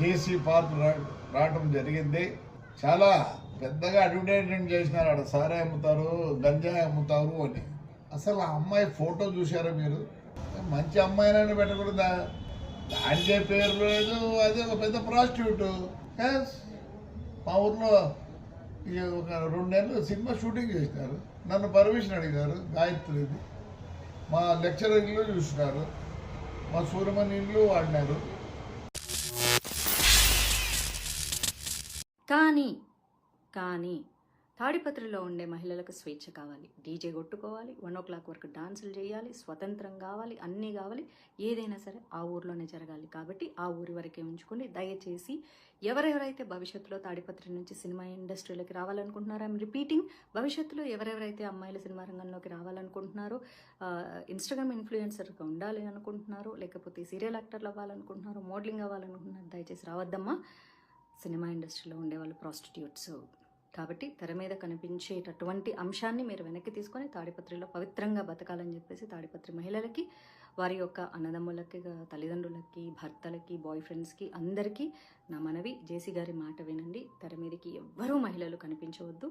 జేసీ park రా- రావటం జరిగింది. చాలా పెద్దగా అడ్వర్టైజ్మెంట్ చేసినారు ఆడ సారే అమ్ముతారు గంజాయి అమ్ముతారు అని. అసలు ఆ అమ్మాయి ఫోటో చూశారా మీరు? మంచి అమ్మాయినని పెట్టకూడదా? దానికే పేరు లేదు అది ఒక పెద్ద ప్రాస్టిట్యూట్ మా ఊర్లో ఒక రెండు నెలలు సినిమా షూటింగ్ చేసినారు. నన్ను పర్మిషన్ అడిగారు గాయత్రిది మా లెక్చరర్ చూసినారు. మా సూర్యమణి ఇల్లు వాడినారు. కానీ కానీ తాడిపత్రిలో ఉండే మహిళలకు స్వేచ్ఛ కావాలి. డీజే కొట్టుకోవాలి వన్ ఓ క్లాక్ వరకు డాన్సులు చేయాలి స్వతంత్రం కావాలి అన్నీ కావాలి. ఏదైనా సరే ఆ ఊర్లోనే జరగాలి కాబట్టి ఆ ఊరి వరకే ఉంచుకొని దయచేసి ఎవరెవరైతే భవిష్యత్తులో తాడిపత్రి నుంచి సినిమా ఇండస్ట్రీలోకి రావాలనుకుంటున్నారో ఐమ్ రిపీటింగ్ భవిష్యత్తులో ఎవరెవరైతే అమ్మాయిలు సినిమా రంగంలోకి రావాలనుకుంటున్నారో ఇన్స్టాగ్రామ్ ఇన్ఫ్లుయెన్సర్గా ఉండాలి అనుకుంటున్నారో లేకపోతే సీరియల్ యాక్టర్లు అవ్వాలనుకుంటున్నారో మోడలింగ్ అవ్వాలనుకుంటున్నారు దయచేసి రావద్దమ్మా. సినిమా ఇండస్ట్రీలో ఉండేవాళ్ళు ప్రాస్టిట్యూట్స్. కాబట్టి తెర మీద కనిపించేటటువంటి అంశాన్ని మీరు వెనక్కి తీసుకొని తాడిపత్రిలో పవిత్రంగా బతకాలని చెప్పేసి తాడిపత్రి మహిళలకి వారి యొక్క అన్నదమ్ములకి తల్లిదండ్రులకి భర్తలకి బాయ్ ఫ్రెండ్స్కి అందరికీ నా మనవి. జేసీ గారి మాట వినండి. తెర మీదకి ఎవ్వరూ మహిళలు కనిపించవద్దు.